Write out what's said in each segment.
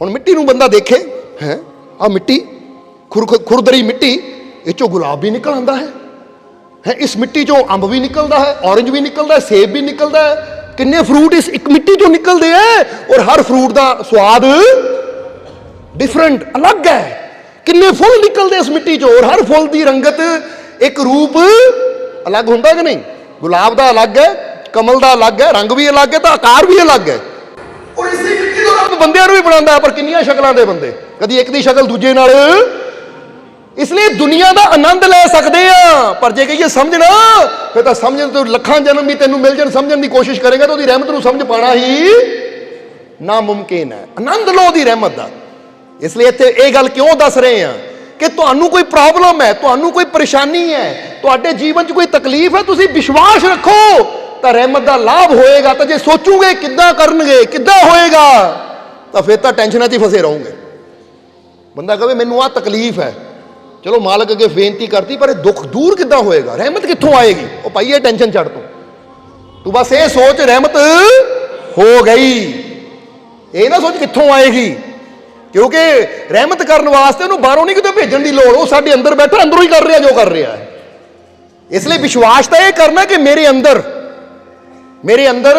ਹੁਣ ਮਿੱਟੀ ਨੂੰ ਬੰਦਾ ਦੇਖੇ, ਹੈ? ਆ ਮਿੱਟੀ, ਖੁਰ ਖੁਰਦਰੀ ਮਿੱਟੀ, ਇਹ ਚੋਂ ਗੁਲਾਬ ਵੀ ਨਿਕਲ ਆਉਂਦਾ ਹੈ। ਹੈ, ਇਸ ਮਿੱਟੀ ਚੋਂ ਅੰਬ ਵੀ ਨਿਕਲਦਾ ਹੈ, ਔਰੰਜ ਵੀ ਨਿਕਲਦਾ ਹੈ, ਸੇਬ ਵੀ ਨਿਕਲਦਾ ਹੈ। ਕਿੰਨੇ ਫਰੂਟ ਇਸ ਇੱਕ ਮਿੱਟੀ ਚੋਂ ਨਿਕਲਦੇ ਐ? ਔਰ ਹਰ ਫਰੂਟ ਦਾ ਸਵਾਦ ਡਿਫਰੈਂਟ ਅਲੱਗ ਹੈ ਕਿੰਨੇ ਫੁੱਲ ਨਿਕਲਦੇ ਇਸ ਮਿੱਟੀ ਚੋਂ? ਔਰ ਹਰ ਫੁੱਲ ਦੀ ਰੰਗਤ ਇੱਕ ਰੂਪ ਅਲੱਗ ਹੁੰਦਾ ਕਿ ਨਹੀਂ? ਗੁਲਾਬ ਦਾ ਅਲੱਗ ਹੈ ਕਮਲ ਦਾ ਅਲੱਗ ਹੈ ਰੰਗ ਵੀ ਅਲੱਗ ਹੈ ਤਾਂ ਆਕਾਰ ਵੀ ਅਲੱਗ ਹੈ ਔਰ ਇਸੇ ਮਿੱਟੀ ਬੰਦਿਆਂ ਨੂੰ ਵੀ ਬਣਾਉਂਦਾ ਪਰ ਕਿੰਨੀਆਂ ਸ਼ਕਲਾਂ ਦੇ ਬੰਦੇ? ਕਦੀ ਇੱਕ ਦੀ ਸ਼ਕਲ ਦੂਜੇ ਨਾਲ। ਇਸ ਲਈ ਦੁਨੀਆ ਦਾ ਆਨੰਦ ਲੈ ਸਕਦੇ ਆ। ਪਰ ਜੇ ਕਹੀਏ ਸਮਝਣਾ, ਫਿਰ ਤਾਂ ਸਮਝਣ ਤੋਂ ਲੱਖਾਂ ਜਨਮ ਵੀ ਤੈਨੂੰ ਮਿਲ ਜਾਣ, ਸਮਝਣ ਦੀ ਕੋਸ਼ਿਸ਼ ਕਰੇਗਾ ਤਾਂ ਉਹਦੀ ਰਹਿਮਤ ਨੂੰ ਸਮਝ ਪਾਣਾ ਹੀ ਨਾਮੁਮਕਿਨ ਹੈ। ਆਨੰਦ ਲਓ ਉਹਦੀ ਰਹਿਮਤ ਦਾ। ਇਸ ਲਈ ਇੱਥੇ ਇਹ ਗੱਲ ਕਿਉਂ ਦੱਸ ਰਹੇ ਆ ਕਿ ਤੁਹਾਨੂੰ ਕੋਈ ਪ੍ਰੋਬਲਮ ਹੈ, ਤੁਹਾਨੂੰ ਕੋਈ ਪਰੇਸ਼ਾਨੀ ਹੈ, ਤੁਹਾਡੇ ਜੀਵਨ 'ਚ ਕੋਈ ਤਕਲੀਫ ਹੈ, ਤੁਸੀਂ ਵਿਸ਼ਵਾਸ ਰੱਖੋ ਤਾਂ ਰਹਿਮਤ ਦਾ ਲਾਭ ਹੋਏਗਾ। ਤਾਂ ਜੇ ਸੋਚੋਗੇ ਕਿੱਦਾਂ ਕਰਨਗੇ, ਕਿੱਦਾਂ ਹੋਏਗਾ? ਤਾਂ ਫਿਰ ਤਾਂ ਟੈਨਸ਼ਨਾਂ 'ਚ ਹੀ ਫਸੇ ਰਹੋਗੇ। ਬੰਦਾ ਕਹੇ ਮੈਨੂੰ ਆ ਤਕਲੀਫ ਹੈ। ਚਲੋ ਮਾਲਕ ਅੱਗੇ ਬੇਨਤੀ ਕਰਤੀ, ਪਰ ਇਹ ਦੁੱਖ ਦੂਰ ਕਿੱਦਾਂ ਹੋਏਗਾ? ਰਹਿਮਤ ਕਿੱਥੋਂ ਆਏਗੀ? ਉਹ ਭਾਈ, ਇਹ ਟੈਨਸ਼ਨ ਛੱਡ ਤੂੰ। ਤੂੰ ਬਸ ਇਹ ਸੋਚ, ਰਹਿਮਤ ਹੋ ਗਈ। ਇਹ ਨਾ ਸੋਚ ਕਿੱਥੋਂ ਆਏਗੀ? ਕਿਉਂਕਿ ਰਹਿਮਤ ਕਰਨ ਵਾਸਤੇ ਉਹਨੂੰ ਬਾਹਰੋਂ ਨਹੀਂ ਕਿਤੇ ਭੇਜਣ ਦੀ ਲੋੜ। ਉਹ ਸਾਡੇ ਅੰਦਰ ਬੈਠਾ, ਅੰਦਰੋਂ ਹੀ ਕਰ ਰਿਹਾ, ਜੋ ਕਰ ਰਿਹਾ ਹੈ। ਇਸ ਲਈ ਵਿਸ਼ਵਾਸ ਤਾਂ ਇਹ ਕਰਨਾ ਕਿ ਮੇਰੇ ਅੰਦਰ ਮੇਰੇ ਅੰਦਰ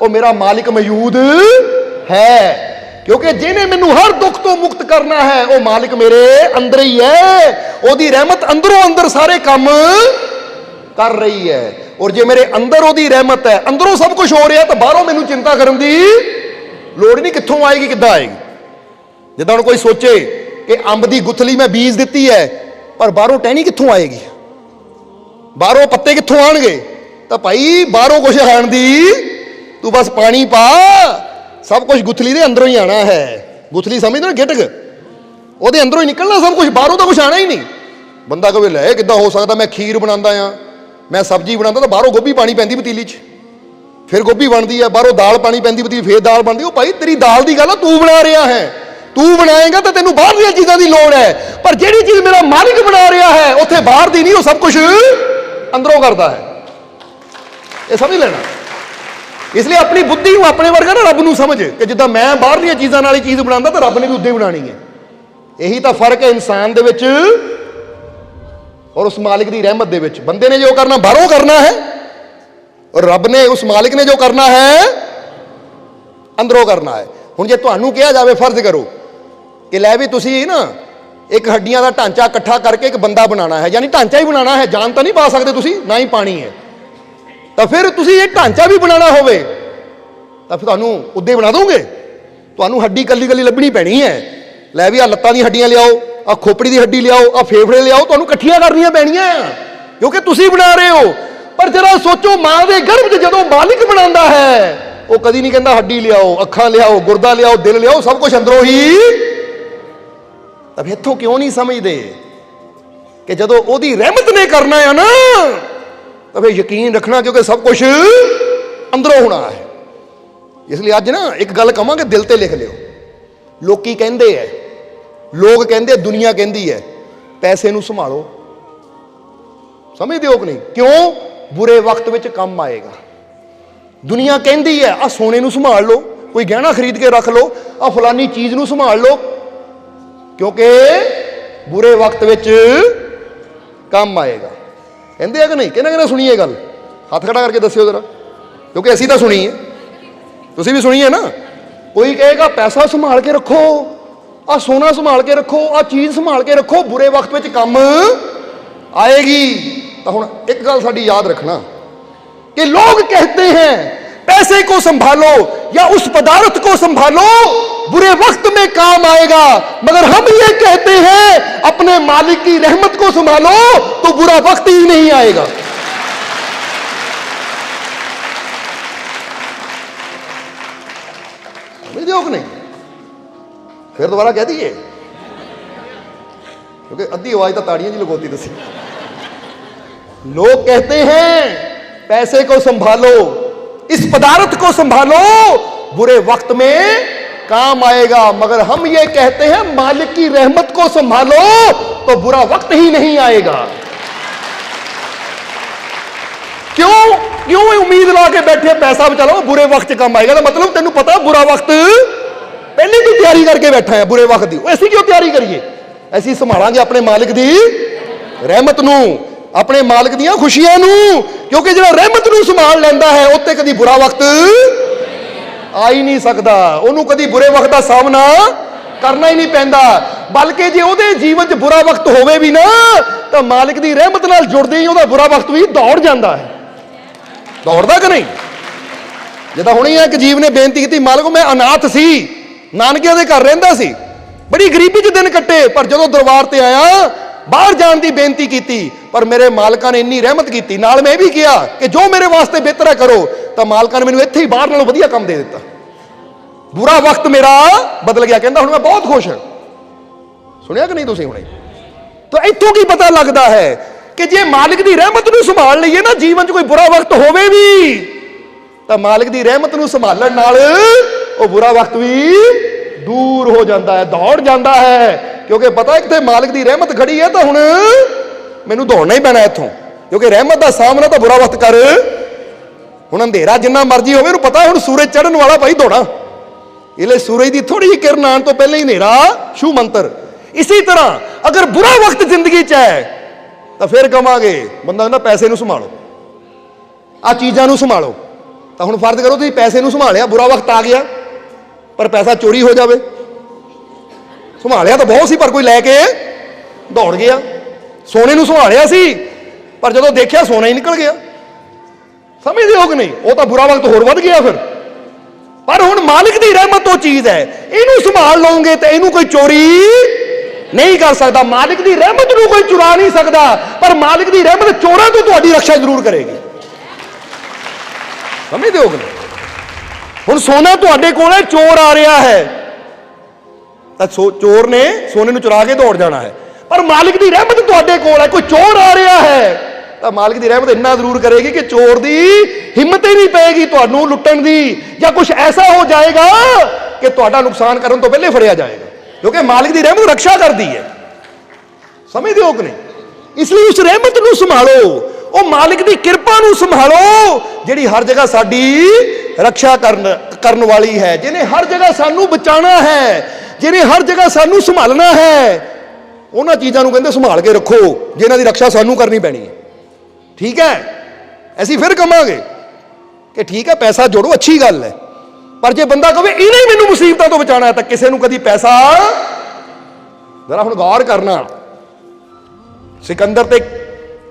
ਉਹ ਮੇਰਾ ਮਾਲਿਕ ਮੌਜੂਦ ਹੈ। ਕਿਉਂਕਿ ਜਿਹਨੇ ਮੈਨੂੰ ਹਰ ਦੁੱਖ ਤੋਂ ਮੁਕਤ ਕਰਨਾ ਹੈ, ਉਹ ਮਾਲਕ ਮੇਰੇ ਅੰਦਰ ਹੀ ਹੈ। ਉਹਦੀ ਰਹਿਮਤ ਅੰਦਰੋਂ ਅੰਦਰ ਸਾਰੇ ਕੰਮ ਕਰ ਰਹੀ ਹੈ। ਔਰ ਜੇ ਮੇਰੇ ਅੰਦਰ ਉਹਦੀ ਰਹਿਮਤ ਹੈ, ਅੰਦਰੋਂ ਸਭ ਕੁਝ ਹੋ ਰਿਹਾ, ਤਾਂ ਬਾਹਰੋਂ ਮੈਨੂੰ ਚਿੰਤਾ ਕਰਨ ਦੀ ਲੋੜ ਨਹੀਂ ਕਿੱਥੋਂ ਆਏਗੀ, ਕਿੱਦਾਂ ਆਏਗੀ। ਜਿੱਦਾਂ ਹੁਣ ਕੋਈ ਸੋਚੇ ਕਿ ਅੰਬ ਦੀ ਗੁਥਲੀ ਮੈਂ ਬੀਜ ਦਿੱਤੀ ਹੈ, ਪਰ ਬਾਹਰੋਂ ਟਹਿਣੀ ਕਿੱਥੋਂ ਆਏਗੀ? ਬਾਹਰੋਂ ਪੱਤੇ ਕਿੱਥੋਂ ਆਣਗੇ? ਤਾਂ ਭਾਈ ਬਾਹਰੋਂ ਕੁਝ ਆਣ ਦੀ ਤੂੰ ਬਸ ਪਾਣੀ ਪਾ ਸਭ ਕੁਝ ਗੁਥਲੀ ਦੇ ਅੰਦਰੋਂ ਹੀ ਆਣਾ ਹੈ। ਗੁਥਲੀ ਸਮਝਦੇ ਨਾ ਗਿਟਕ? ਉਹਦੇ ਅੰਦਰੋਂ ਹੀ ਨਿਕਲਣਾ ਸਭ ਕੁਝ ਬਾਹਰੋਂ ਤਾਂ ਕੁਝ ਆਣਾ ਹੀ ਨਹੀਂ। ਬੰਦਾ ਕਹੇ ਲੈ ਕਿੱਦਾਂ ਹੋ ਸਕਦਾ, ਮੈਂ ਖੀਰ ਬਣਾਉਂਦਾ ਆ ਮੈਂ ਸਬਜ਼ੀ ਬਣਾਉਂਦਾ ਤਾਂ ਬਾਹਰੋਂ ਗੋਭੀ ਪਾਣੀ ਪੈਂਦੀ ਪਤੀਲੀ 'ਚ। ਫਿਰ ਗੋਭੀ ਬਣਦੀ ਹੈ ਬਾਹਰੋਂ ਦਾਲ ਪਾਣੀ ਪੈਂਦੀ ਪਤੀਲੀ, ਫੇਰ ਦਾਲ ਬਣਦੀ। ਉਹ ਭਾਈ ਤੇਰੀ ਦਾਲ ਦੀ ਗੱਲ ਆ, ਤੂੰ ਬਣਾ ਰਿਹਾ ਹੈ। ਤੂੰ ਬਣਾਏਗਾ ਤਾਂ ਤੈਨੂੰ ਬਾਹਰਲੀਆਂ ਚੀਜ਼ਾਂ ਦੀ ਲੋੜ ਹੈ। ਪਰ ਜਿਹੜੀ ਚੀਜ਼ ਮੇਰਾ ਮਾਲਿਕ ਬਣਾ ਰਿਹਾ ਹੈ, ਉੱਥੇ ਬਾਹਰ ਦੀ ਨਹੀਂ, ਉਹ ਸਭ ਕੁਝ ਅੰਦਰੋਂ ਕਰਦਾ ਹੈ। ਇਹ ਸਮਝ ਲੈਣਾ। ਇਸ ਲਈ ਆਪਣੀ ਬੁੱਧੀ ਨੂੰ ਆਪਣੇ ਵਰਗਾ ਨਾ ਰੱਬ ਨੂੰ ਸਮਝ ਕਿ ਜਿੱਦਾਂ ਮੈਂ ਬਾਹਰਲੀਆਂ ਚੀਜ਼ਾਂ ਨਾਲ ਹੀ ਚੀਜ਼ ਬਣਾਉਂਦਾ ਤਾਂ ਰੱਬ ਨੇ ਵੀ ਉਦਾਂ ਹੀ ਬਣਾਣੀ ਹੈ। ਇਹੀ ਤਾਂ ਫ਼ਰਕ ਹੈ ਇਨਸਾਨ ਦੇ ਵਿੱਚ ਔਰ ਉਸ ਮਾਲਿਕ ਦੀ ਰਹਿਮਤ ਦੇ ਵਿੱਚ। ਬੰਦੇ ਨੇ ਜੋ ਕਰਨਾ, ਬਾਹਰੋਂ ਕਰਨਾ ਹੈ ਔਰ ਰੱਬ ਨੇ ਉਸ ਮਾਲਿਕ ਨੇ ਜੋ ਕਰਨਾ ਹੈ, ਅੰਦਰੋਂ ਕਰਨਾ ਹੈ। ਹੁਣ ਜੇ ਤੁਹਾਨੂੰ ਕਿਹਾ ਜਾਵੇ, ਫਰਜ਼ ਕਰੋ ਕਿ ਲੈ ਵੀ ਤੁਸੀਂ ਨਾ ਇੱਕ ਹੱਡੀਆਂ ਦਾ ਢਾਂਚਾ ਇਕੱਠਾ ਕਰਕੇ ਇੱਕ ਬੰਦਾ ਬਣਾਉਣਾ ਹੈ। ਯਾਨੀ ਢਾਂਚਾ ਹੀ ਬਣਾਉਣਾ ਹੈ, ਜਾਨ ਤਾਂ ਨਹੀਂ ਪਾ ਸਕਦੇ ਤੁਸੀਂ, ਨਾ ਹੀ ਪਾਣੀ ਹੈ। ਤਾਂ ਫਿਰ ਤੁਸੀਂ ਇਹ ਢਾਂਚਾ ਵੀ ਬਣਾਉਣਾ ਹੋਵੇ। ਤਾਂ ਫਿਰ ਤੁਹਾਨੂੰ ਉੱਦੇ ਬਣਾ ਦੋਗੇ। ਤੁਹਾਨੂੰ ਹੱਡੀ ਕੱਲੀ ਕੱਲੀ ਲੱਭਣੀ ਪੈਣੀ ਹੈ। ਲੈ ਵੀ ਆ ਲੱਤਾਂ ਦੀਆਂ ਹੱਡੀਆਂ ਲਿਆਓ ਆ ਖੋਪੜੀ ਦੀ ਹੱਡੀ ਲਿਆਓ ਆ ਫੇਫੜੇ ਲਿਆਓ, ਤੁਹਾਨੂੰ ਇਕੱਠੀਆਂ ਕਰਨੀਆਂ ਪੈਣੀਆਂ। ਕਿਉਂਕਿ ਤੁਸੀਂ ਬਣਾ ਰਹੇ ਹੋ। ਪਰ ਜਰਾ ਸੋਚੋ, ਮਾਂ ਦੇ ਗਰਭ 'ਚ ਜਦੋਂ ਮਾਲਿਕ ਬਣਾਉਂਦਾ ਹੈ, ਉਹ ਕਦੀ ਨਹੀਂ ਕਹਿੰਦਾ ਹੱਡੀ ਲਿਆਓ, ਅੱਖਾਂ ਲਿਆਓ, ਗੁਰਦਾ ਲਿਆਓ, ਦਿਲ ਲਿਆਓ, ਸਭ ਕੁਝ ਅੰਦਰੋਂ ਹੀ। ਤਾਂ ਫਿਰ ਇੱਥੋਂ ਕਿਉਂ ਨਹੀਂ ਸਮਝਦੇ ਕਿ ਜਦੋਂ ਉਹਦੀ ਰਹਿਮਤ ਨੇ ਕਰਨਾ ਆ ਨਾ ਤਾਂ ਫਿਰ ਯਕੀਨ ਰੱਖਣਾ ਕਿਉਂਕਿ ਸਭ ਕੁਝ ਅੰਦਰੋਂ ਹੋਣਾ ਹੈ। ਇਸ ਲਈ ਅੱਜ ਨਾ ਇੱਕ ਗੱਲ ਕਵਾਂਗੇ, ਦਿਲ ਤੇ ਲਿਖ ਲਿਓ। ਲੋਕੀ ਕਹਿੰਦੇ ਐ, ਲੋਕ ਕਹਿੰਦੇ ਦੁਨੀਆ ਕਹਿੰਦੀ ਐ, ਪੈਸੇ ਨੂੰ ਸੰਭਾਲੋ। ਸਮਝਦੇ ਹੋ ਕਿ ਨਹੀਂ? ਕਿਉਂ? ਬੁਰੇ ਵਕਤ ਵਿੱਚ ਕੰਮ ਆਏਗਾ। ਦੁਨੀਆ ਕਹਿੰਦੀ ਐ ਆ ਸੋਨੇ ਨੂੰ ਸੰਭਾਲ ਲਓ, ਕੋਈ ਗਹਿਣਾ ਖਰੀਦ ਕੇ ਰੱਖ ਲਓ ਆ ਫਲਾਨੀ ਚੀਜ਼ ਨੂੰ ਸੰਭਾਲ ਲਓ। ਕਿਉਂਕਿ ਬੁਰੇ ਵਕਤ ਵਿੱਚ ਕੰਮ ਆਏਗਾ। ਕਹਿੰਦੇ ਆ ਕਿ ਨਹੀਂ ਕਿਹਨਾਂ ਕਿਹਨਾਂ ਸੁਣੀ ਇਹ ਗੱਲ ਹੱਥ ਖੜਾ ਕਰਕੇ ਦੱਸਿਓ ਜ਼ਰਾ ਕਿਉਂਕਿ ਅਸੀਂ ਤਾਂ ਸੁਣੀ ਹੈ ਤੁਸੀਂ ਵੀ ਸੁਣੀ ਹੈ ਨਾ ਕੋਈ ਕਹੇਗਾ ਪੈਸਾ ਸੰਭਾਲ ਕੇ ਰੱਖੋ ਆ ਸੋਨਾ ਸੰਭਾਲ ਕੇ ਰੱਖੋ ਆ ਚੀਜ਼ ਸੰਭਾਲ ਕੇ ਰੱਖੋ ਬੁਰੇ ਵਕਤ ਵਿੱਚ ਕੰਮ ਆਏਗੀ ਤਾਂ ਹੁਣ ਇੱਕ ਗੱਲ ਸਾਡੀ ਯਾਦ ਰੱਖਣਾ कि लोग कहते हैं पैसे को संभालो या उस पदार्थ को संभालो, बुरे वक्त में काम आएगा। मगर हम ये कहते हैं, अपने मालिक की रहमत को संभालो तो बुरा वक्त ही नहीं आएगा। समझ नहीं? फिर दोबारा कह दीजिए क्योंकि अद्धी आवाज़ तो ताड़ियाँ जी लगोती दसी लोग कहते हैं, पैसे को संभालो इस पदार्थ को संभालो बुरे वक्त में काम आएगा मगर हम ये कहते हैं मालिक की रहमत को संभालो तो बुरा वक्त ही नहीं आएगा क्यों क्यों ये उम्मीद ला के बैठे पैसा बचा लो बुरे वक्त 'ਚ ਕੰਮ ਆਏਗਾ ਤਾਂ ਮਤਲਬ ਤੈਨੂੰ ਪਤਾ ਬੁਰਾ ਵਕਤ ਪਹਿਲੇ ਦੀ ਤਿਆਰੀ ਤਿਆਰੀ ਕਰਕੇ ਬੈਠਾ ਹੈ ਬੁਰੇ ਵਕਤ ਦੀ ਉਹ ਅਸੀਂ ਕਿਉਂ ਤਿਆਰੀ ਕਰੀਏ ਅਸੀਂ ਸੰਭਾਲਾਂਗੇ ਆਪਣੇ ਮਾਲਿਕ ਦੀ ਰਹਿਮਤ ਨੂੰ ਆਪਣੇ ਮਾਲਕ ਦੀਆਂ ਖੁਸ਼ੀਆਂ ਨੂੰ, ਕਿਉਂਕਿ ਜਿਹੜਾ ਰਹਿਮਤ ਨੂੰ ਸੰਭਾਲ ਲੈਂਦਾ ਹੈ, ਉੱਤੇ ਕਦੀ ਬੁਰਾ ਵਕਤ ਆ ਹੀ ਨਹੀਂ ਸਕਦਾ। ਉਹਨੂੰ ਕਦੀ ਬੁਰੇ ਵਕਤ ਦਾ ਸਾਹਮਣਾ ਕਰਨਾ ਹੀ ਨਹੀਂ ਪੈਂਦਾ। ਬਲਕਿ ਜੇ ਉਹਦੇ ਜੀਵਨ 'ਚ ਬੁਰਾ ਵਕਤ ਹੋਵੇ ਵੀ ਨਾ, ਤਾਂ ਮਾਲਕ ਦੀ ਰਹਿਮਤ ਨਾਲ ਜੁੜਦੇ ਹੀ ਉਹਦਾ ਬੁਰਾ ਵਕਤ ਵੀ ਦੌੜ ਜਾਂਦਾ ਹੈ। ਦੌੜਦਾ ਕਿ ਨਹੀਂ? ਜਿੱਦਾਂ ਹੁਣੇ ਇੱਕ ਜੀਵ ਨੇ ਬੇਨਤੀ ਕੀਤੀ, ਮਾਲਕ ਮੈਂ ਅਨਾਥ ਸੀ, ਨਾਨਕਿਆਂ ਦੇ ਘਰ ਰਹਿੰਦਾ ਸੀ। ਬੜੀ ਗਰੀਬੀ 'ਚ ਦਿਨ ਕੱਟੇ, ਪਰ ਜਦੋਂ ਦਰਬਾਰ ਤੇ ਆਇਆ ਬਾਹਰ ਜਾਣ ਦੀ ਬੇਨਤੀ ਕੀਤੀ, ਪਰ ਮੇਰੇ ਮਾਲਕਾਂ ਨੇ ਇੰਨੀ ਰਹਿਮਤ ਕੀਤੀ। ਨਾਲ ਮੈਂ ਇਹ ਵੀ ਕਿਹਾ ਕਿ ਜੋ ਮੇਰੇ ਵਾਸਤੇ ਬਿਹਤਰ ਹੈ ਕਰੋ, ਤਾਂ ਮਾਲਕਾਂ ਨੇ ਮੈਨੂੰ ਇੱਥੇ ਹੀ ਬਾਹਰ ਨਾਲੋਂ ਵਧੀਆ ਕੰਮ ਦੇ ਦਿੱਤਾ। ਬੁਰਾ ਵਕਤ ਮੇਰਾ ਬਦਲ ਗਿਆ। ਕਹਿੰਦਾ ਹੁਣ ਮੈਂ ਬਹੁਤ ਖੁਸ਼ ਹਾਂ। ਸੁਣਿਆ ਕਿ ਨਹੀਂ ਤੁਸੀਂ ਹੁਣੇ? ਤਾਂ ਇੱਥੋਂ ਕੀ ਪਤਾ ਲੱਗਦਾ ਹੈ ਕਿ ਜੇ ਮਾਲਕ ਦੀ ਰਹਿਮਤ ਨੂੰ ਸੰਭਾਲ ਲਈਏ ਨਾ, ਜੀਵਨ 'ਚ ਕੋਈ ਬੁਰਾ ਵਕਤ ਹੋਵੇ ਵੀ, ਤਾਂ ਮਾਲਿਕ ਦੀ ਰਹਿਮਤ ਨੂੰ ਸੰਭਾਲਣ ਨਾਲ ਉਹ ਬੁਰਾ ਵਕਤ ਵੀ ਦੂਰ ਹੋ ਜਾਂਦਾ ਹੈ, ਦੌੜ ਜਾਂਦਾ ਹੈ। ਕਿਉਂਕਿ ਪਤਾ ਇੱਥੇ ਮਾਲਕ ਦੀ ਰਹਿਮਤ ਖੜੀ ਹੈ, ਤਾਂ ਹੁਣ ਮੈਨੂੰ ਦੌੜਨਾ ਹੀ ਪੈਣਾ ਇੱਥੋਂ। ਕਿਉਂਕਿ ਰਹਿਮਤ ਦਾ ਸਾਹਮਣਾ ਤਾਂ ਬੁਰਾ ਵਕਤ ਕਰ। ਹੁਣ ਅੰਧੇਰਾ ਜਿੰਨਾ ਮਰਜ਼ੀ ਹੋਵੇ, ਉਹਨੂੰ ਪਤਾ ਹੁਣ ਸੂਰਜ ਚੜ੍ਹਨ ਵਾਲਾ ਭਾਈ ਦੌੜਾਂ। ਇਹ ਲਈ ਸੂਰਜ ਦੀ ਥੋੜੀ ਜਿਹੀ ਕਿਰਨ ਆਉਣ ਤੋਂ ਪਹਿਲਾਂ ਹੀ ਹਨੇਰਾ ਸ਼ੂ ਮੰਤਰ। ਇਸੇ ਤਰ੍ਹਾਂ ਅਗਰ ਬੁਰਾ ਵਕਤ ਜ਼ਿੰਦਗੀ 'ਚ ਹੈ, ਤਾਂ ਫਿਰ ਕਵਾਂਗੇ, ਬੰਦਾ ਕਹਿੰਦਾ ਪੈਸੇ ਨੂੰ ਸੰਭਾਲੋ। ਆ ਚੀਜ਼ਾਂ ਨੂੰ ਸੰਭਾਲੋ। ਤਾਂ ਹੁਣ ਫਰਜ਼ ਕਰੋ ਤੁਸੀਂ ਪੈਸੇ ਨੂੰ ਸੰਭਾਲਿਆ, ਬੁਰਾ ਵਕਤ ਆ ਗਿਆ। ਪਰ ਪੈਸਾ ਚੋਰੀ ਹੋ ਜਾਵੇ। ਸੰਭਾਲਿਆ ਤਾਂ ਬਹੁਤ ਸੀ, ਪਰ ਕੋਈ ਲੈ ਕੇ ਦੌੜ ਗਿਆ। ਸੋਨੇ ਨੂੰ ਸੰਭਾਲਿਆ ਸੀ, ਪਰ ਜਦੋਂ ਦੇਖਿਆ ਸੋਨਾ ਹੀ ਨਿਕਲ ਗਿਆ। ਸਮਝਦੇ ਹੋ ਕਿ ਨਹੀਂ? ਉਹ ਤਾਂ ਬੁਰਾ ਵਕਤ ਹੋਰ ਵੱਧ ਗਿਆ ਫਿਰ। ਪਰ ਹੁਣ ਮਾਲਿਕ ਦੀ ਰਹਿਮਤ ਉਹ ਚੀਜ਼ ਹੈ। ਇਹਨੂੰ ਸੰਭਾਲ ਲਓਗੇ ਤੇ ਇਹਨੂੰ ਕੋਈ ਚੋਰੀ ਨਹੀਂ ਕਰ ਸਕਦਾ। ਮਾਲਿਕ ਦੀ ਰਹਿਮਤ ਨੂੰ ਕੋਈ ਚੁਰਾ ਨਹੀਂ ਸਕਦਾ। ਪਰ ਮਾਲਿਕ ਦੀ ਰਹਿਮਤ ਚੋਰਾਂ ਤੋਂ ਤੁਹਾਡੀ ਰੱਖਿਆ ਜ਼ਰੂਰ ਕਰੇਗੀ। ਸਮਝਦੇ ਹੋ ਕਿ ਨਹੀਂ? ਹੁਣ ਸੋਨਾ ਤੁਹਾਡੇ ਕੋਲ ਹੈ ਚੋਰ ਆ ਰਿਹਾ ਹੈ। ਤਾਂ ਸੋ- ਚੋਰ ਨੇ ਸੋਨੇ ਨੂੰ ਚੁਰਾ ਕੇ ਦੌੜ ਜਾਣਾ ਹੈ। ਪਰ ਮਾਲਿਕ ਦੀ ਰਹਿਮਤ ਤੁਹਾਡੇ ਕੋਲ ਹੈ, ਕੋਈ ਚੋਰ ਆ ਰਿਹਾ ਹੈ। ਤਾਂ ਮਾਲਿਕ ਦੀ ਰਹਿਮਤ ਇੰਨਾ ਜ਼ਰੂਰ ਕਰੇਗੀ ਕਿ ਚੋਰ ਦੀ ਹਿੰਮਤ ਹੀ ਨਹੀਂ ਪਏਗੀ ਤੁਹਾਨੂੰ ਲੁੱਟਣ ਦੀ, ਜਾਂ ਕੁਝ ਐਸਾ ਹੋ ਜਾਏਗਾ ਕਿ ਤੁਹਾਡਾ ਨੁਕਸਾਨ ਕਰਨ ਤੋਂ ਪਹਿਲੇ ਫੜਿਆ ਜਾਏਗਾ। ਕਿਉਂਕਿ ਮਾਲਿਕ ਦੀ ਰਹਿਮਤ ਰੱਖਿਆ ਕਰਦੀ ਹੈ। ਸਮਝਦੇ ਹੋ ਕਿ ਨਹੀਂ? ਇਸ ਲਈ ਉਸ ਰਹਿਮਤ ਨੂੰ ਸੰਭਾਲੋ। ਉਹ ਮਾਲਿਕ ਦੀ ਕਿਰਪਾ ਨੂੰ ਸੰਭਾਲੋ, ਜਿਹੜੀ ਹਰ ਜਗ੍ਹਾ ਸਾਡੀ ਰੱਖਿਆ ਕਰਨ ਕਰਨ ਵਾਲੀ ਹੈ, ਜਿਹਨੇ ਹਰ ਜਗ੍ਹਾ ਸਾਨੂੰ ਬਚਾਉਣਾ ਹੈ। ਜਿਹਨੇ ਹਰ ਜਗ੍ਹਾ ਸਾਨੂੰ ਸੰਭਾਲਣਾ ਹੈ, ਉਹਨਾਂ ਚੀਜ਼ਾਂ ਨੂੰ ਕਹਿੰਦੇ ਸੰਭਾਲ ਕੇ ਰੱਖੋ ਜਿਨ੍ਹਾਂ ਦੀ ਰੱਖਿਆ ਸਾਨੂੰ ਕਰਨੀ ਪੈਣੀ ਹੈ। ਠੀਕ ਹੈ? ਅਸੀਂ ਫਿਰ ਕਵਾਂਗੇ ਕਿ ਠੀਕ ਹੈ, ਪੈਸਾ ਜੋੜੋ, ਅੱਛੀ ਗੱਲ ਹੈ। ਪਰ ਜੇ ਬੰਦਾ ਕਹੇ ਇਹਨੇ ਹੀ ਮੈਨੂੰ ਮੁਸੀਬਤਾਂ ਤੋਂ ਬਚਾਉਣਾ ਹੈ, ਤਾਂ ਕਿਸੇ ਨੂੰ ਕਦੀ ਪੈਸਾ ਜ਼ਰਾ ਹੁਣ ਗੌਰ ਕਰਨਾ। ਸਿਕੰਦਰ ਤੇ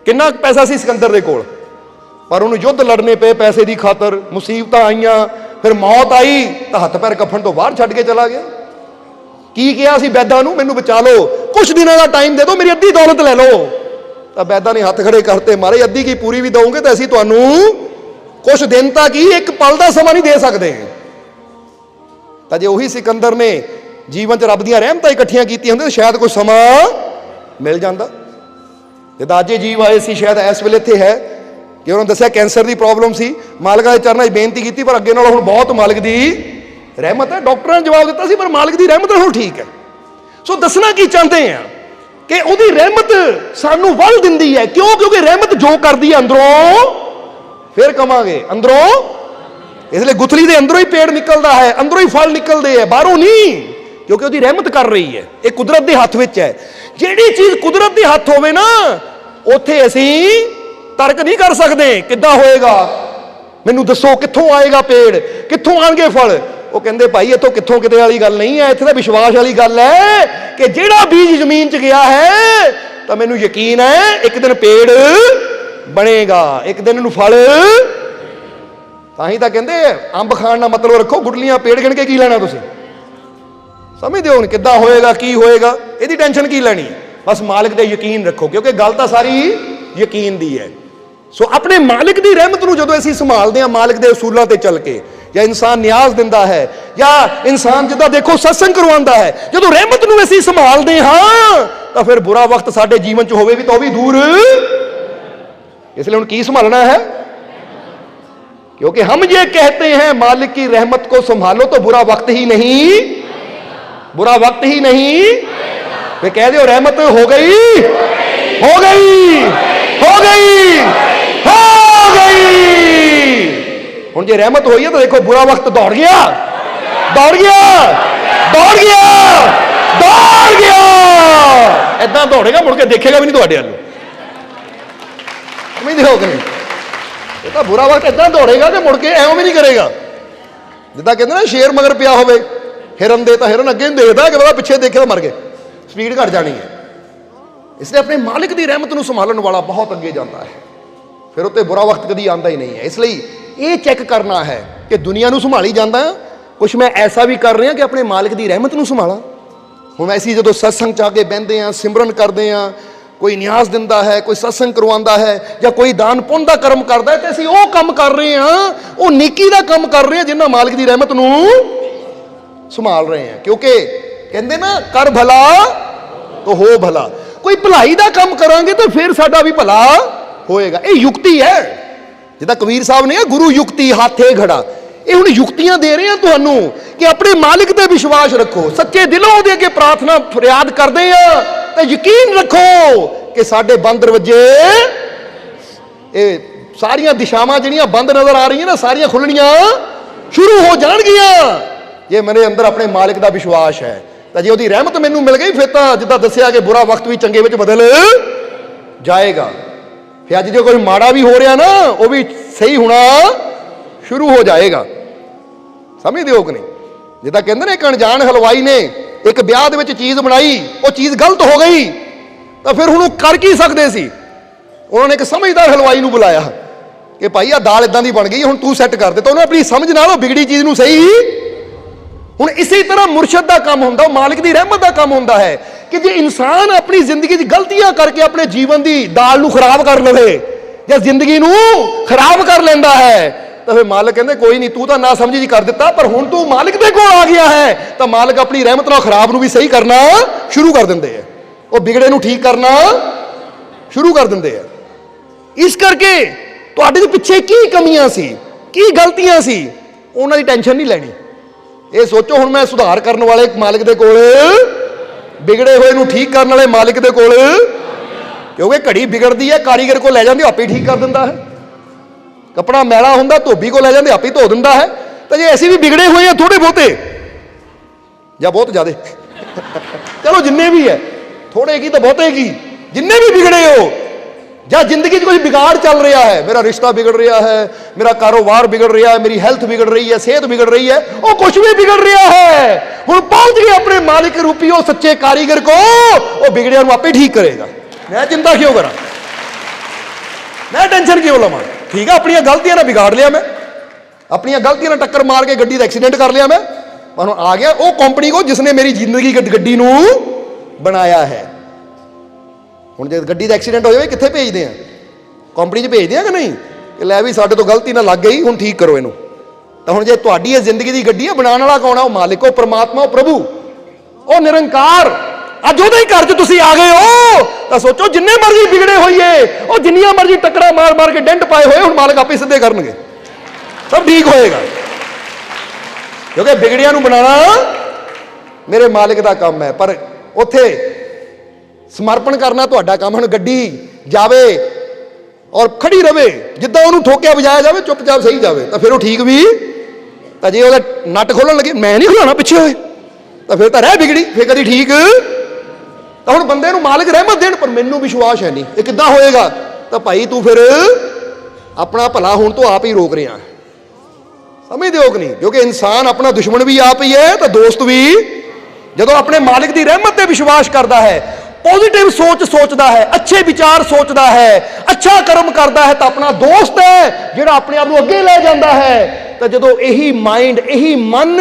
ਕਿੰਨਾ ਕੁ ਪੈਸਾ ਸੀ ਸਿਕੰਦਰ ਦੇ ਕੋਲ? ਪਰ ਉਹਨੂੰ ਯੁੱਧ ਲੜਨੇ ਪਏ ਪੈਸੇ ਦੀ ਖਾਤਰ, ਮੁਸੀਬਤਾਂ ਆਈਆਂ, ਫਿਰ ਮੌਤ ਆਈ, ਤਾਂ ਹੱਥ ਪੈਰ ਕੱਫਣ ਤੋਂ ਬਾਹਰ ਛੱਡ ਕੇ ਚਲਾ ਗਿਆ। ਕੀ ਕਿਹਾ ਸੀ ਬੈਦਾ ਨੂੰ? ਮੈਨੂੰ ਬਚਾ ਲਓ। ਕੁਝ ਦਿਨਾਂ ਦਾ ਟਾਈਮ ਦੇ ਦਿਓ, ਮੇਰੀ ਅੱਧੀ ਦੌਲਤ ਲੈ ਲਓ। ਤਾਂ ਬੈਦਾ ਨੇ ਹੱਥ ਖੜੇ ਕਰਤੇ, ਮਾਰੇ, ਅੱਧੀ ਕੀ ਪੂਰੀ ਵੀ ਦਵਾਂਗੇ ਤਾਂ ਅਸੀਂ ਤੁਹਾਨੂੰ ਕੁਝ ਦਿਨ ਤੱਕ ਹੀ ਇੱਕ ਪਲ ਦਾ ਸਮਾਂ ਨਹੀਂ ਦੇ ਸਕਦੇ। ਤਾਂ ਜੇ ਉਹੀ ਸਿਕੰਦਰ ਨੇ ਜੀਵਨ 'ਚ ਰੱਬ ਦੀਆਂ ਰਹਿਮਤਾਂ ਇਕੱਠੀਆਂ ਕੀਤੀਆਂ ਹੁੰਦੀਆਂ ਸ਼ਾਇਦ ਕੋਈ ਸਮਾਂ ਮਿਲ ਜਾਂਦਾ। ਜੇ ਦਾਜੇ ਜੀਵ ਆਏ ਸੀ, ਸ਼ਾਇਦ ਇਸ ਵੇਲੇ ਇੱਥੇ ਹੈ ਕਿ ਉਹਨਾਂ ਦੱਸਿਆ ਕੈਂਸਰ ਦੀ ਪ੍ਰੋਬਲਮ ਸੀ। ਮਾਲਕਾਂ ਦੇ ਚਰਨਾਂ 'ਚ ਬੇਨਤੀ ਕੀਤੀ, ਪਰ ਅੱਗੇ ਨਾਲੋਂ ਹੁਣ ਬਹੁਤ ਮਾਲਕ ਦੀ ਰਹਿਮਤ ਹੈ, ਡਾਕਟਰਾਂ ਨੇ ਜਵਾਬ ਦਿੱਤਾ ਸੀ, ਪਰ ਮਾਲਕ ਦੀ ਰਹਿਮਤ ਨਾਲ ਹੁਣ ਠੀਕ ਹੈ। ਸੋ ਦੱਸਣਾ ਕੀ ਚਾਹੁੰਦੇ ਆ ਕਿ ਉਹਦੀ ਰਹਿਮਤ ਸਾਨੂੰ ਵੱਲ ਦਿੰਦੀ ਹੈ। ਕਿਉਂ? ਕਿਉਂਕਿ ਰਹਿਮਤ ਜੋ ਕਰਦੀ ਹੈ ਅੰਦਰੋਂ, ਫਿਰ ਕਵਾਂਗੇ, ਅੰਦਰੋਂ? ਇਸ ਲਈ ਗੁਥਲੀ ਦੇ ਅੰਦਰੋਂ ਹੀ ਪੇੜ ਨਿਕਲਦਾ ਹੈ, ਅੰਦਰੋਂ ਹੀ ਫਲ ਨਿਕਲਦੇ ਆ ਬਾਹਰੋਂ ਨਹੀਂ। ਕਿਉਂਕਿ ਉਹਦੀ ਰਹਿਮਤ ਕਰ ਰਹੀ ਹੈ। ਇਹ ਕੁਦਰਤ ਦੇ ਹੱਥ ਵਿੱਚ ਹੈ। ਜਿਹੜੀ ਚੀਜ਼ ਕੁਦਰਤ ਦੇ ਹੱਥ ਹੋਵੇ ਨਾ, ਉੱਥੇ ਅਸੀਂ ਤਰਕ ਨਹੀਂ ਕਰ ਸਕਦੇ। ਕਿੱਦਾਂ ਹੋਏਗਾ? ਮੈਨੂੰ ਦੱਸੋ, ਕਿੱਥੋਂ ਆਏਗਾ ਪੇੜ? ਕਿੱਥੋਂ ਆਣਗੇ ਫਲ? ਉਹ ਕਹਿੰਦੇ ਭਾਈ ਇੱਥੋਂ ਕਿੱਥੋਂ ਕਿਤੇ ਵਾਲੀ ਗੱਲ ਨਹੀਂ ਹੈ, ਇੱਥੇ ਤਾਂ ਵਿਸ਼ਵਾਸ ਵਾਲੀ ਗੱਲ ਹੈ ਕਿ ਜਿਹੜਾ ਬੀਜ ਜ਼ਮੀਨ 'ਚ ਗਿਆ ਹੈ, ਤਾਂ ਮੈਨੂੰ ਯਕੀਨ ਹੈ ਇੱਕ ਦਿਨ ਪੇੜ ਬਣੇਗਾ, ਇੱਕ ਦਿਨ ਨੂੰ ਫਲ। ਤਾਂ ਹੀ ਤਾਂ ਕਹਿੰਦੇ ਅੰਬ ਖਾਣ ਦਾ ਮਤਲਬ ਰੱਖੋ ਗੁਟਲੀਆਂ ਪੇੜ ਗਿਣ ਕੇ ਕੀ ਲੈਣਾ ਤੁਸੀਂ? ਸਮਝਦੇ ਹੋ ਕਿੱਦਾਂ ਹੋਏਗਾ, ਕੀ ਹੋਏਗਾ? ਇਹਦੀ ਟੈਨਸ਼ਨ ਕੀ ਲੈਣੀ? ਬਸ ਮਾਲਕ ਤੇ ਯਕੀਨ ਰੱਖੋ, ਕਿਉਂਕਿ ਗੱਲ ਤਾਂ ਸਾਰੀ ਯਕੀਨ ਦੀ ਹੈ। ਸੋ ਆਪਣੇ ਮਾਲਕ ਦੀ ਰਹਿਮਤ ਨੂੰ ਜਦੋਂ ਅਸੀਂ ਸੰਭਾਲਦੇ ਹਾਂ, ਮਾਲਕ ਦੇ ਅਸੂਲਾਂ ਤੇ ਚੱਲ ਕੇ ਜਾਂ ਇਨਸਾਨ ਨਿਆਜ਼ ਦਿੰਦਾ ਹੈ ਜਾਂ ਇਨਸਾਨ ਜਿੱਦਾਂ ਦੇਖੋ ਸਤਸੰਗ ਕਰਵਾਉਂਦਾ ਹੈ ਜਦੋਂ ਰਹਿਮਤ ਨੂੰ ਅਸੀਂ ਸੰਭਾਲਦੇ ਹਾਂ ਤਾਂ ਫਿਰ ਬੁਰਾ ਵਕਤ ਸਾਡੇ ਜੀਵਨ 'ਚ ਹੋਵੇ ਵੀ ਤਾਂ ਉਹ ਵੀ ਦੂਰ ਇਸ ਲਈ ਹੁਣ ਕੀ ਸੰਭਾਲਣਾ ਹੈ क्योंकि हम ये कहते हैं मालिक की रहमत को संभालो तो बुरा वक्त ही नहीं बुरा वक्त ही नहीं वे कह दो रहमत हो गई हो गई हो गई हो गई ਹੁਣ ਜੇ ਰਹਿਮਤ ਹੋਈ ਹੈ ਤਾਂ ਦੇਖੋ ਬੁਰਾ ਵਕਤ ਦੌੜ ਗਿਆ। ਦੌੜ ਗਿਆ। ਦੌੜ ਗਿਆ। ਦੌੜ ਗਿਆ। ਐਦਾਂ ਦੌੜੇਗਾ, ਮੁੜ ਕੇ ਦੇਖੇਗਾ ਵੀ ਨਹੀਂ ਤੁਹਾਡੇ ਵੱਲ। ਉਮੀਦ ਹੋ ਕਿ ਇਹ ਤਾਂ ਬੁਰਾ ਵਕਤ ਐਦਾਂ ਦੌੜੇਗਾ ਤੇ ਮੁੜ ਕੇ ਐਵੇਂ ਵੀ ਨਹੀਂ ਕਰੇਗਾ। ਜਿੱਦਾਂ ਕਹਿੰਦੇ ਨਾ ਸ਼ੇਰ ਮਗਰ ਪਿਆ ਹੋਵੇ, ਹਿਰਨ ਦੇ ਤਾਂ ਹਿਰਨ ਅੱਗੇ ਨਹੀਂ ਦੇਖਦਾ ਕਿ ਉਹਦਾ ਪਿੱਛੇ ਦੇਖੇ ਤਾਂ ਮਰ ਗਏ। ਸਪੀਡ ਘਟ ਜਾਣੀ ਹੈ। ਇਸ ਲਈ ਆਪਣੇ ਮਾਲਕ ਦੀ ਰਹਿਮਤ ਨੂੰ ਸੰਭਾਲਣ ਵਾਲਾ ਬਹੁਤ ਅੱਗੇ ਜਾਂਦਾ ਹੈ। ਫਿਰ ਉੱਤੇ ਬੁਰਾ ਵਕਤ ਕਦੀ ਆਂਦਾ ਹੀ ਨਹੀਂ ਹੈ। ਇਸ ਲਈ ਇਹ ਚੈੱਕ ਕਰਨਾ ਹੈ ਕਿ ਦੁਨੀਆ ਨੂੰ ਸੰਭਾਲੀ ਜਾਂਦਾ ਕੁਛ ਮੈਂ ਐਸਾ ਵੀ ਕਰ ਰਿਹਾ ਕਿ ਆਪਣੇ ਮਾਲਕ ਦੀ ਰਹਿਮਤ ਨੂੰ ਸੰਭਾਲਾਂ। ਹੁਣ ਅਸੀਂ ਜਦੋਂ ਸਤਸੰਗ ਚ ਆ ਕੇ ਬਹਿੰਦੇ ਆ ਸਿਮਰਨ ਕਰਦੇ ਆ ਕੋਈ ਨਿਆਜ਼ ਦਿੰਦਾ ਹੈ, ਕੋਈ ਸਤਸੰਗ ਕਰਵਾਉਂਦਾ ਹੈ ਜਾਂ ਕੋਈ ਦਾਨ ਪੁੰਨ ਦਾ ਕਰਮ ਕਰਦਾ ਹੈ, ਤੇ ਅਸੀਂ ਉਹ ਕੰਮ ਕਰ ਰਹੇ ਆ ਉਹ ਨੇਕੀ ਦਾ ਕੰਮ ਕਰ ਰਹੇ ਆ ਜਿੰਨਾ ਮਾਲਕ ਦੀ ਰਹਿਮਤ ਨੂੰ ਸੰਭਾਲ ਰਹੇ ਆ ਕਿਉਂਕਿ ਕਹਿੰਦੇ ਨਾ, ਕਰ ਭਲਾ ਤੋ ਹੋ ਭਲਾ। ਕੋਈ ਭਲਾਈ ਦਾ ਕੰਮ ਕਰਾਂਗੇ ਤਾਂ ਫਿਰ ਸਾਡਾ ਵੀ ਭਲਾ ਹੋਏਗਾ। ਇਹ ਯੁਕਤੀ ਹੈ। ਜਿੱਦਾਂ ਕਬੀਰ ਸਾਹਿਬ ਨੇ ਗੁਰੂ ਯੁਕਤੀ ਹਾਥੇ ਖੜਾ। ਇਹ ਹੁਣ ਯੁਕਤੀਆਂ ਦੇ ਰਹੇ ਆ ਤੁਹਾਨੂੰ ਕਿ ਆਪਣੇ ਮਾਲਿਕ ਤੇ ਵਿਸ਼ਵਾਸ ਰੱਖੋ। ਸੱਚੇ ਦਿਲੋਂ ਉਹਦੇ ਅੱਗੇ ਪ੍ਰਾਰਥਨਾ ਫਰਿਆਦ ਕਰਦੇ ਆ ਤੇ ਯਕੀਨ ਰੱਖੋ ਕਿ ਸਾਡੇ ਬੰਦ ਦਰਵਾਜੇ ਇਹ ਸਾਰੀਆਂ ਦਿਸ਼ਾਵਾਂ ਜਿਹੜੀਆਂ ਬੰਦ ਨਜ਼ਰ ਆ ਰਹੀਆਂ ਨਾ, ਸਾਰੀਆਂ ਖੁੱਲਣੀਆਂ ਸ਼ੁਰੂ ਹੋ ਜਾਣਗੀਆਂ। ਜੇ ਮੇਰੇ ਅੰਦਰ ਆਪਣੇ ਮਾਲਿਕ ਦਾ ਵਿਸ਼ਵਾਸ ਹੈ, ਤਾਂ ਜੇ ਉਹਦੀ ਰਹਿਮਤ ਮੈਨੂੰ ਮਿਲ ਗਈ, ਫਿਰ ਤਾਂ ਜਿੱਦਾਂ ਦੱਸਿਆ ਕਿ ਬੁਰਾ ਵਕਤ ਵੀ ਚੰਗੇ ਵਿੱਚ ਬਦਲ ਜਾਏਗਾ। ਫਿਰ ਅੱਜ ਜੇ ਕੋਈ ਮਾੜਾ ਵੀ ਹੋ ਰਿਹਾ ਨਾ, ਉਹ ਵੀ ਸਹੀ ਹੋਣਾ ਸ਼ੁਰੂ ਹੋ ਜਾਏਗਾ। ਸਮਝਦੇ ਹੋ ਕਿ ਨਹੀਂ? ਜਿੱਦਾਂ ਕਹਿੰਦੇ ਨੇ, ਇੱਕ ਅਣਜਾਣ ਹਲਵਾਈ ਨੇ ਇੱਕ ਵਿਆਹ ਦੇ ਵਿੱਚ ਚੀਜ਼ ਬਣਾਈ, ਉਹ ਚੀਜ਼ ਗਲਤ ਹੋ ਗਈ, ਤਾਂ ਫਿਰ ਹੁਣ ਉਹ ਕਰ ਕੀ ਸਕਦੇ ਸੀ? ਉਹਨਾਂ ਨੇ ਇੱਕ ਸਮਝਦਾਰ ਹਲਵਾਈ ਨੂੰ ਬੁਲਾਇਆ ਕਿ ਭਾਈ ਆ ਦਾਲ ਇਦਾਂ ਦੀ ਬਣ ਗਈ, ਹੁਣ ਤੂੰ ਸੈੱਟ ਕਰ ਦੇ ਤਾਂ ਉਹਨੇ ਆਪਣੀ ਸਮਝ ਨਾਲ ਉਹ ਵਿਗੜੀ ਚੀਜ਼ ਨੂੰ ਸਹੀ। ਹੁਣ ਇਸੇ ਤਰ੍ਹਾਂ ਮੁਰਸ਼ਦ ਦਾ ਕੰਮ ਹੁੰਦਾ, ਉਹ ਮਾਲਿਕ ਦੀ ਰਹਿਮਤ ਦਾ ਕੰਮ ਹੁੰਦਾ ਹੈ। ਕਿ ਜੇ ਇਨਸਾਨ ਆਪਣੀ ਜ਼ਿੰਦਗੀ ਦੀ ਗਲਤੀਆਂ ਕਰਕੇ ਆਪਣੇ ਜੀਵਨ ਦੀ ਦਾਲ ਨੂੰ ਖਰਾਬ ਕਰ ਲਵੇ ਜਾਂ ਜ਼ਿੰਦਗੀ ਨੂੰ ਖਰਾਬ ਕਰ ਲੈਂਦਾ ਹੈ, ਤਾਂ ਫਿਰ ਮਾਲਕ ਕਹਿੰਦੇ, ਕੋਈ ਨਹੀਂ, ਤੂੰ ਤਾਂ ਨਾ ਸਮਝੀ ਜੀ ਕਰ ਦਿੱਤਾ, ਪਰ ਹੁਣ ਤੂੰ ਮਾਲਕ ਦੇ ਕੋਲ ਆ ਗਿਆ ਹੈ। ਤਾਂ ਮਾਲਕ ਆਪਣੀ ਰਹਿਮਤ ਨਾਲ ਖਰਾਬ ਨੂੰ ਵੀ ਸਹੀ ਕਰਨਾ ਸ਼ੁਰੂ ਕਰ ਦਿੰਦੇ ਆ। ਉਹ ਵਿਗੜੇ ਨੂੰ ਠੀਕ ਕਰਨਾ ਸ਼ੁਰੂ ਕਰ ਦਿੰਦੇ ਆ। ਇਸ ਕਰਕੇ ਤੁਹਾਡੇ ਦੇ ਪਿੱਛੇ ਕੀ ਕਮੀਆਂ ਸੀ, ਕੀ ਗਲਤੀਆਂ ਸੀ, ਉਹਨਾਂ ਦੀ ਟੈਨਸ਼ਨ ਨਹੀਂ ਲੈਣੀ। ਇਹ ਸੋਚੋ, ਹੁਣ ਮੈਂ ਸੁਧਾਰ ਕਰਨ ਵਾਲੇ ਮਾਲਕ ਦੇ ਕੋਲ ਵਿਗੜੇ ਹੋਏ ਨੂੰ ਠੀਕ ਕਰਨ ਵਾਲੇ ਮਾਲਕ ਦੇ ਕੋਲ। ਕਿਉਂਕਿ ਘੜੀ ਵਿਗੜਦੀ ਹੈ, ਕਾਰੀਗਰ ਕੋਲ ਲੈ ਜਾਂਦੇ ਆਪੇ ਠੀਕ ਕਰ ਦਿੰਦਾ ਹੈ। ਕਪੜਾ ਮੈਲਾ ਹੁੰਦਾ, ਧੋਬੀ ਕੋਲ ਲੈ ਜਾਂਦੇ, ਆਪੇ ਧੋ ਦਿੰਦਾ ਹੈ। ਤਾਂ ਜੇ ਅਸੀਂ ਵੀ ਵਿਗੜੇ ਹੋਏ ਆ ਥੋੜੇ ਬਹੁਤੇ, ਜਾਂ ਬਹੁਤ ਜ਼ਿਆਦੇ। ਚਲੋ ਜਿੰਨੇ ਵੀ ਹੈ ਥੋੜੇ ਕੀ ਤਾਂ ਬਹੁਤੇ ਕੀ। ਜਿੰਨੇ ਵੀ ਵਿਗੜੇ ਹੋ ਜਾਂ ਜ਼ਿੰਦਗੀ 'ਚ ਕੋਈ ਵਿਗਾੜ ਚੱਲ ਰਿਹਾ ਹੈ, ਮੇਰਾ ਰਿਸ਼ਤਾ ਵਿਗੜ ਰਿਹਾ ਹੈ, ਮੇਰਾ ਕਾਰੋਬਾਰ ਵਿਗੜ ਰਿਹਾ ਹੈ, ਮੇਰੀ ਹੈਲਥ ਵਿਗੜ ਰਹੀ ਹੈ, ਸਿਹਤ ਵਿਗੜ ਰਹੀ ਹੈ, ਉਹ ਕੁਝ ਵੀ ਵਿਗੜ ਰਿਹਾ ਹੈ। ਹੁਣ ਪਹੁੰਚ ਗਏ ਆਪਣੇ ਮਾਲਿਕ ਰੂਪੀ ਉਹ ਸੱਚੇ ਕਾਰੀਗਰ ਕੋ, ਉਹ ਵਿਗੜਿਆ ਨੂੰ ਆਪੇ ਠੀਕ ਕਰੇਗਾ। ਮੈਂ ਚਿੰਤਾ ਕਿਉਂ ਕਰਾਂ? ਮੈਂ ਟੈਨਸ਼ਨ ਕਿਉਂ ਲਵਾਂ? ਠੀਕ ਹੈ ਆਪਣੀਆਂ ਗਲਤੀਆਂ ਨਾਲ ਵਿਗਾੜ ਲਿਆ ਮੈਂ। ਆਪਣੀਆਂ ਗਲਤੀਆਂ ਨਾਲ ਟੱਕਰ ਮਾਰ ਕੇ ਗੱਡੀ ਦਾ ਐਕਸੀਡੈਂਟ ਕਰ ਲਿਆ ਮੈਂ। ਪਰ ਹੁਣ ਆ ਗਿਆ ਉਹ ਕੰਪਨੀ ਕੋ ਜਿਸਨੇ ਮੇਰੀ ਜ਼ਿੰਦਗੀ ਗੱਡ- ਗੱਡੀ ਨੂੰ ਬਣਾਇਆ ਹੈ। ਹੁਣ ਜੇ ਗੱਡੀ ਦਾ ਐਕਸੀਡੈਂਟ ਹੋ ਜਾਵੇ ਕਿੱਥੇ ਭੇਜਦੇ ਆ? ਕੰਪਨੀ 'ਚ ਭੇਜਦੇ ਆ ਕਿ ਨਹੀਂ? ਕਿ ਲੈ ਵੀ ਸਾਡੇ ਤੋਂ ਗਲਤੀ ਨਾਲ ਲੱਗ ਗਈ, ਹੁਣ ਠੀਕ ਕਰੋ ਇਹਨੂੰ। ਤਾਂ ਹੁਣ ਜੇ ਤੁਹਾਡੀ ਇਹ ਜ਼ਿੰਦਗੀ ਦੀ ਗੱਡੀ ਹੈ ਬਣਾਉਣ ਵਾਲਾ ਕੌਣ ਆ? ਉਹ ਮਾਲਿਕ, ਉਹ ਪ੍ਰਮਾਤਮਾ, ਉਹ ਪ੍ਰਭੂ। ਉਹ ਨਿਰੰਕਾਰ। ਅੱਜ ਉਹਦੇ ਹੀ ਘਰ 'ਚ ਤੁਸੀਂ ਆ ਗਏ ਹੋ। ਤਾਂ ਸੋਚੋ ਜਿੰਨੇ ਮਰਜ਼ੀ ਵਿਗੜੇ ਹੋਈਏ, ਉਹ ਜਿੰਨੀਆਂ ਮਰਜ਼ੀ ਟੱਕਰਾਂ ਮਾਰ ਮਾਰ ਕੇ ਡੈਂਟ ਪਾਏ ਹੋਏ, ਹੁਣ ਮਾਲਕ ਆਪੇ ਸਿੱਧੇ ਕਰਨਗੇ। ਸਭ ਠੀਕ ਹੋਏਗਾ। ਕਿਉਂਕਿ ਵਿਗੜਿਆਂ ਨੂੰ ਬਣਾਉਣਾ ਮੇਰੇ ਮਾਲਿਕ ਦਾ ਕੰਮ ਹੈ, ਪਰ ਉੱਥੇ ਸਮਰਪਣ ਕਰਨਾ ਤੁਹਾਡਾ ਕੰਮ ਹੁਣ ਗੱਡੀ ਜਾਵੇ ਔਰ ਖੜੀ ਰਵੇ, ਜਿੱਦਾਂ ਉਹਨੂੰ ਠੋਕਿਆ ਵਜਾਇਆ ਜਾਵੇ, ਚੁੱਪਚਾਪ ਸਹੀ ਜਾਵੇ, ਤਾਂ ਫਿਰ ਉਹ ਠੀਕ ਵੀ। ਤਾਂ ਜੇ ਉਹਦਾ ਨੱਟ ਖੋਲਣ ਲੱਗੇ, ਮੈਂ ਨਹੀਂ ਖੁਲਾਣਾ ਪਿੱਛੇ ਹੋਏ, ਤਾਂ ਫਿਰ ਤਾਂ ਰਹਿ ਵਿਗੜੀ, ਫਿਰ ਕਦੀ ਠੀਕ। ਤਾਂ ਹੁਣ ਬੰਦੇ ਨੂੰ ਮਾਲਕ ਰਹਿਮਤ ਦੇਣ, ਪਰ ਮੈਨੂੰ ਵਿਸ਼ਵਾਸ ਹੈ ਨਹੀਂ। ਇਹ ਕਿੱਦਾਂ ਹੋਏਗਾ? ਤਾਂ ਭਾਈ ਤੂੰ ਫਿਰ ਆਪਣਾ ਭਲਾ ਹੁਣ ਤੋਂ ਆਪ ਹੀ ਰੋਕ ਰਿਹਾ ਸਮਝਦੇ ਹੋ ਕਿ ਨਹੀਂ, ਕਿਉਂਕਿ ਇਨਸਾਨ ਆਪਣਾ ਦੁਸ਼ਮਣ ਵੀ ਆਪ ਹੀ ਹੈ, ਤਾਂ ਦੋਸਤ ਵੀ। ਜਦੋਂ ਆਪਣੇ ਮਾਲਿਕ ਦੀ ਰਹਿਮਤ ਤੇ ਵਿਸ਼ਵਾਸ ਕਰਦਾ ਹੈ ਪੋਜ਼ਿਟਿਵ ਸੋਚ ਸੋਚਦਾ ਹੈ, ਅੱਛੇ ਵਿਚਾਰ ਸੋਚਦਾ ਹੈ, ਅੱਛਾ ਕਰਮ ਕਰਦਾ ਹੈ ਤਾਂ ਆਪਣਾ ਦੋਸਤ ਹੈ, ਜਿਹੜਾ ਆਪਣੇ ਆਪ ਨੂੰ ਅੱਗੇ ਲੈ ਜਾਂਦਾ ਹੈ। ਤਾਂ ਜਦੋਂ ਇਹੀ ਮਾਈਂਡ ਇਹੀ ਮਨ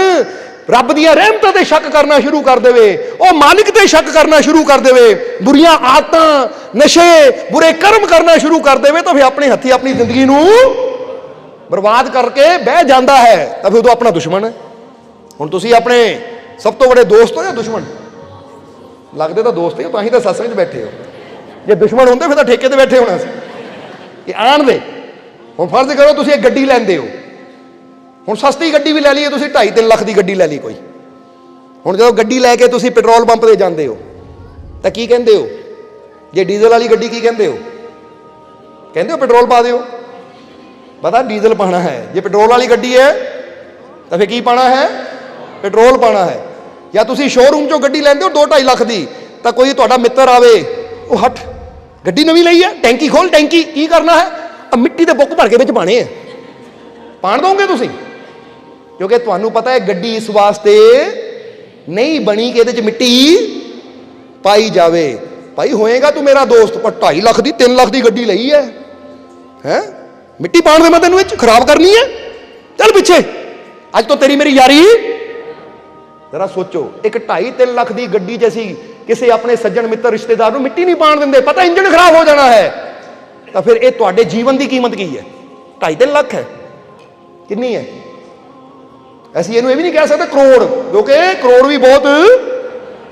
ਰੱਬ ਦੀਆਂ ਰਹਿਮਤਾਂ ਤੇ ਸ਼ੱਕ ਕਰਨਾ ਸ਼ੁਰੂ ਕਰ ਦੇਵੇ, ਉਹ ਮਾਲਿਕ ਤੇ ਸ਼ੱਕ ਕਰਨਾ ਸ਼ੁਰੂ ਕਰ ਦੇਵੇ, ਬੁਰੀਆਂ ਆਦਤਾਂ, ਨਸ਼ੇ, ਬੁਰੇ ਕਰਮ ਕਰਨਾ ਸ਼ੁਰੂ ਕਰ ਦੇਵੇ, ਤਾਂ ਫਿਰ ਆਪਣੇ ਹੱਥੀ ਆਪਣੀ ਜ਼ਿੰਦਗੀ ਨੂੰ ਬਰਬਾਦ ਕਰਕੇ ਬਹਿ ਜਾਂਦਾ ਹੈ। ਤਾਂ ਫਿਰ ਉਦੋਂ ਆਪਣਾ ਦੁਸ਼ਮਣ ਹੈ। ਹੁਣ ਤੁਸੀਂ ਆਪਣੇ ਸਭ ਤੋਂ ਵੱਡੇ ਦੋਸਤ ਹੋ ਜਾਂ ਦੁਸ਼ਮਣ? ਲੱਗਦੇ ਤਾਂ ਦੋਸਤ ਹੀ ਹੋ, ਤਾਂ ਹੀ ਤਾਂ ਸਤਸੰਗ 'ਚ ਬੈਠੇ ਹੋ। ਜੇ ਦੁਸ਼ਮਣ ਹੁੰਦੇ, ਫਿਰ ਤਾਂ ਠੇਕੇ ਤੇ ਬੈਠੇ ਹੋਣਾ ਸੀ। ਇਹ ਆਣ ਦੇ। ਹੁਣ ਫਰਜ਼ ਕਰੋ ਤੁਸੀਂ ਇੱਕ ਗੱਡੀ ਲੈਂਦੇ ਹੋ। ਹੁਣ ਸਸਤੀ ਗੱਡੀ ਵੀ ਲੈ ਲਈਏ, ਤੁਸੀਂ 2.5 ਲੱਖ ਦੀ ਗੱਡੀ ਲੈ ਲਈ ਕੋਈ। ਹੁਣ ਜਦੋਂ ਗੱਡੀ ਲੈ ਕੇ ਤੁਸੀਂ ਪੈਟਰੋਲ ਪੰਪ ਤੇ ਜਾਂਦੇ ਹੋ, ਤਾਂ ਕੀ ਕਹਿੰਦੇ ਹੋ? ਜੇ ਡੀਜ਼ਲ ਵਾਲੀ ਗੱਡੀ ਕੀ ਕਹਿੰਦੇ ਹੋ? ਕਹਿੰਦੇ ਹੋ ਪੈਟਰੋਲ ਪਾ ਦਿਓ। ਪਤਾ ਡੀਜ਼ਲ ਪਾਣਾ ਹੈ। ਜੇ ਪੈਟਰੋਲ ਵਾਲੀ ਗੱਡੀ ਹੈ, ਤਾਂ ਫੇ ਕੀ ਪਾਣਾ ਹੈ? ਪੈਟਰੋਲ ਪਾਣਾ ਹੈ। ਜਾਂ ਤੁਸੀਂ ਸ਼ੋਰੂਮ ਚੋਂ ਗੱਡੀ ਲੈਂਦੇ ਹੋ 2.5 ਲੱਖ ਦੀ, ਤਾਂ ਕੋਈ ਤੁਹਾਡਾ ਮਿੱਤਰ ਆਵੇ, ਉਹ ਹਟ। ਗੱਡੀ ਨਵੀਂ ਲਈ ਹੈ, ਟੈਂਕੀ ਖੋਲ, ਟੈਂਕੀ, ਕੀ ਕਰਨਾ ਹੈ? ਆ ਮਿੱਟੀ ਦੇ ਬੁੱਕ ਭਰ ਕੇ ਵਿੱਚ ਪਾਣੇ ਆ। ਪਾਣ ਦੋਗੇ ਤੁਸੀਂ? ਕਿਉਂਕਿ ਤੁਹਾਨੂੰ ਪਤਾ ਹੈ ਗੱਡੀ ਇਸ ਵਾਸਤੇ ਨਹੀਂ ਬਣੀ ਕਿ ਇਹਦੇ 'ਚ ਮਿੱਟੀ ਪਾਈ ਜਾਵੇ। ਭਾਈ, ਹੋਏਗਾ ਤੂੰ ਮੇਰਾ ਦੋਸਤ, ਪਰ 2.5 ਲੱਖ ਦੀ 3 ਲੱਖ ਦੀ ਗੱਡੀ ਲਈ ਹੈ। ਹੈ? ਮਿੱਟੀ ਪਾਣ ਦੇ ਮੈਂ ਤੈਨੂੰ ਵਿੱਚ ਖਰਾਬ ਕਰਨੀ ਹੈ? ਚੱਲ ਪਿੱਛੇ। ਅੱਜ ਤੋਂ ਤੇਰੀ ਮੇਰੀ ਯਾਰੀ ਜ਼ਰਾ ਸੋਚੋ, ਇੱਕ 2.5 3 ਲੱਖ ਦੀ ਗੱਡੀ 'ਚ ਅਸੀਂ ਕਿਸੇ ਆਪਣੇ ਸੱਜਣ ਮਿੱਤਰ ਰਿਸ਼ਤੇਦਾਰ ਨੂੰ ਮਿੱਟੀ ਨਹੀਂ ਪਾਣ ਦਿੰਦੇ, ਪਤਾ ਇੰਜਣ ਖਰਾਬ ਹੋ ਜਾਣਾ ਹੈ। ਤਾਂ ਫਿਰ ਇਹ ਤੁਹਾਡੇ ਜੀਵਨ ਦੀ ਕੀਮਤ ਕੀ ਹੈ? 2.5 3 ਲੱਖ ਹੈ? ਕਿੰਨੀ ਹੈ? ਅਸੀਂ ਇਹਨੂੰ ਇਹ ਵੀ ਨਹੀਂ ਕਹਿ ਸਕਦੇ ਕਰੋੜ, ਕਿਉਂਕਿ ਕਰੋੜ ਵੀ ਬਹੁਤ,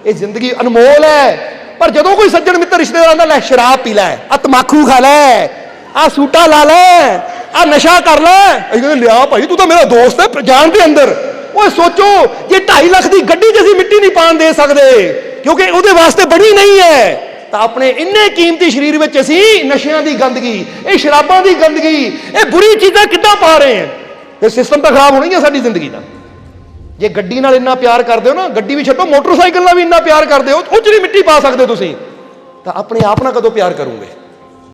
ਇਹ ਜ਼ਿੰਦਗੀ ਅਨਮੋਲ ਹੈ। ਪਰ ਜਦੋਂ ਕੋਈ ਸੱਜਣ ਮਿੱਤਰ ਰਿਸ਼ਤੇਦਾਰ ਆਂਦਾ ਲੈ, ਸ਼ਰਾਬ ਪੀ ਲੈ ਆ ਤਮਾਕੂ ਖਾ ਲੈ ਆ ਸੂਟਾ ਲਾ ਲੈ ਆ ਨਸ਼ਾ ਕਰ ਲੈ, ਅਸੀਂ ਕਹਿੰਦੇ, ਲਿਆ ਭਾਈ, ਤੂੰ ਤਾਂ ਮੇਰਾ ਦੋਸਤ ਹੈ ਜਾਨ ਦੇ ਅੰਦਰ। ਓਏ ਸੋਚੋ, ਜੇ 2.5 ਲੱਖ ਦੀ ਗੱਡੀ 'ਚ ਅਸੀਂ ਮਿੱਟੀ ਨਹੀਂ ਪਾਣ ਦੇ ਸਕਦੇ, ਕਿਉਂਕਿ ਉਹਦੇ ਵਾਸਤੇ ਬਣੀ ਨਹੀਂ ਹੈ, ਤਾਂ ਆਪਣੇ ਇੰਨੇ ਕੀਮਤੀ ਸਰੀਰ ਵਿੱਚ ਅਸੀਂ ਨਸ਼ਿਆਂ ਦੀ ਗੰਦਗੀ, ਇਹ ਸ਼ਰਾਬਾਂ ਦੀ ਗੰਦਗੀ, ਇਹ ਬੁਰੀ ਚੀਜ਼ਾਂ ਕਿੱਦਾਂ ਪਾ ਰਹੇ ਹਾਂ? ਫਿਰ ਸਿਸਟਮ ਤਾਂ ਖਰਾਬ ਹੋਣਾ ਹੈ ਸਾਡੀ ਜ਼ਿੰਦਗੀ ਦਾ ਜੇ ਗੱਡੀ ਨਾਲ ਇੰਨਾ ਪਿਆਰ ਕਰਦੇ ਹੋ ਨਾ, ਗੱਡੀ ਵੀ ਛੱਡੋ, ਮੋਟਰਸਾਈਕਲ ਨਾਲ ਵੀ ਇੰਨਾ ਪਿਆਰ ਕਰਦੇ ਹੋ ਉਹ ਚ ਨਹੀਂ ਮਿੱਟੀ ਪਾ ਸਕਦੇ ਤੁਸੀਂ, ਤਾਂ ਆਪਣੇ ਆਪ ਨਾਲ ਕਦੋਂ ਪਿਆਰ ਕਰੋਗੇ?